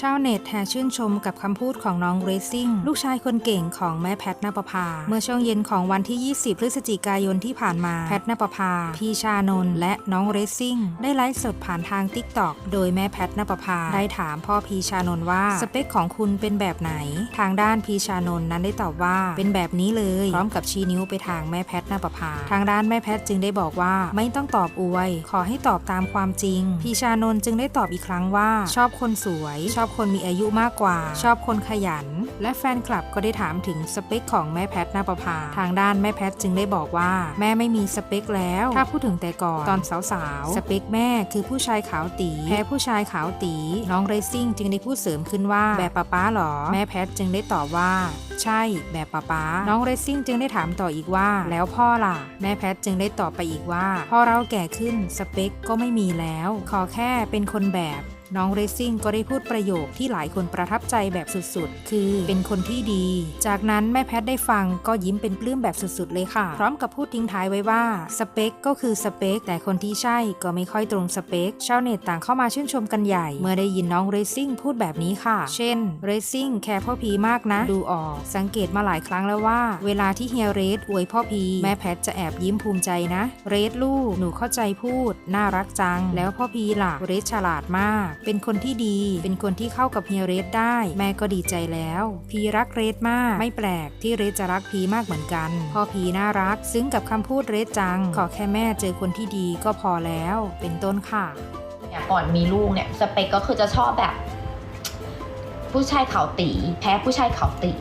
ชาวเน็ตแห่ชื่นชมกับคำพูดของน้องเรซิ่งลูกชายคนเก่งของแม่แพทนปภา เมื่อช่วงเย็นของวันที่ 20 พฤศจิกายนที่ผ่านมา แพทนปภา พี่ชานนท์และน้องเรซิ่งได้ไลฟ์สดผ่านทางติ๊กตอกโดยแม่แพทนปภา ได้ถามพ่อพีชานนท์ว่า สเปคของคุณเป็นแบบไหน ทางด้านพีชานนท์นั้นได้ตอบว่าเป็นแบบนี้เลย พร้อมกับชี้นิ้วไปทางแม่แพทนปภา ทางด้านแม่แพทจึงได้บอกว่าไม่ต้องตอบอวย ขอให้ตอบตามความจริง พีชานนท์จึงได้ตอบอีกครั้งว่า ชอบคนสวย ชอบคนมีอายุมากกว่า ชอบคนขยัน และแฟนคลับก็ได้ถามถึงสเปคของแม่แพทนาปภา ทางด้านแม่แพทจึงได้บอกว่า แม่ไม่มีสเปคแล้ว ถ้าพูดถึงแต่ก่อนตอนสาวๆ สเปคแม่คือผู้ชายขาวตีแพ้ผู้ชายขาวตี น้องเรซิ่งจึงได้พูดเสริมขึ้นว่าแบบป้าป้าหรอ แม่แพทจึงได้ตอบว่า ใช่แบบป้าป้า น้องเรซิ่งจึงได้ถามต่ออีกว่า แล้วพ่อล่ะ แม่แพทจึงได้ตอบไปอีกว่า พอเราแก่ขึ้นสเปคก็ไม่มีแล้ว ขอแค่เป็นคนแบบ น้องเรซิ่งก็ได้พูดประโยคที่หลายคนประทับใจแบบสุดๆ คือเป็นคนที่ดี จากนั้นแม่แพทได้ฟังก็ยิ้มเป็นปลื้มแบบสุดๆ เลยค่ะ พร้อมกับพูดทิ้งท้ายไว้ว่า สเปคก็คือสเปค แต่คนที่ใช่ก็ไม่ค่อยตรงสเปค ชาวเน็ตต่างเข้ามาชื่นชมกันใหญ่ เมื่อได้ยินน้องเรซิ่งพูดแบบนี้ค่ะ เช่นเรซิ่งแคร์พ่อพีมากนะ ดูออก สังเกตมาหลายครั้งแล้วว่า เวลาที่เฮียเรสอวยพ่อพีแม่แพทจะแอบยิ้มภูมิใจนะ เรสลูกหนูเข้าใจพูด น่ารักจัง แล้วพ่อพีล่ะเรสฉลาดมากเป็นคนที่ดี เป็นคนที่เข้ากับเฮียเรสได้ แม่ก็ดีใจแล้ว พีรักเรสมาก ไม่แปลกที่เรสจะรักพีมากเหมือนกัน พ่อพีน่ารัก ซึ้งกับคำพูดเรสจัง ขอแค่แม่เจอคนที่ดีก็พอแล้ว เป็นต้นค่ะเนี่ยก่อนมีลูกเนี่ยสเปคก็คือจะชอบแบบ ผู้ชายขาวตีแพ้ผู้ชายขาวตี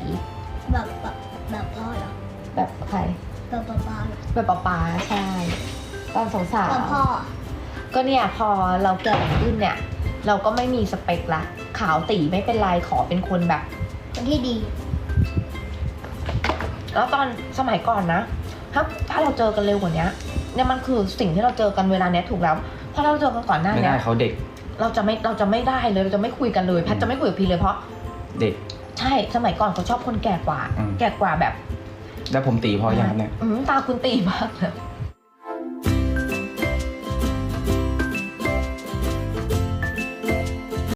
แบบแบบแบบพ่อเหรอแบบใครแบบป๊าป๊าเหรอแบบป๊าป๊าใช่ตอนสาวแบบพ่อๆก็เนี่ยพอเราแก่ขึ้นเนี่ย เราก็ไม่มีสเปคละ ขาวตีไม่เป็นไรขอเป็นคนแบบ คนที่ดี แล้วตอนสมัยก่อนนะ ถ้าถ้าเราเจอกันเร็วกว่านี้เนี่ยมันคือสิ่งที่เราเจอกันเวลาเนี้ยถูกแล้วเพราะเราเจอกันก่อนหน้าไม่เนี้ได้ยเขาเด็กเราจะไม่เราจะไม่ได้เลยเราจะไม่คุยกันเลยแพทย์จะไม่คุยกับพีเลยเพราะ เด็ก ใช่สมัยก่อนเขาชอบคนแก่กว่า อืม แก่กว่าแบบแล้วผมตีพอยังครับเนี่ย อืมตาคุณตีมากเลย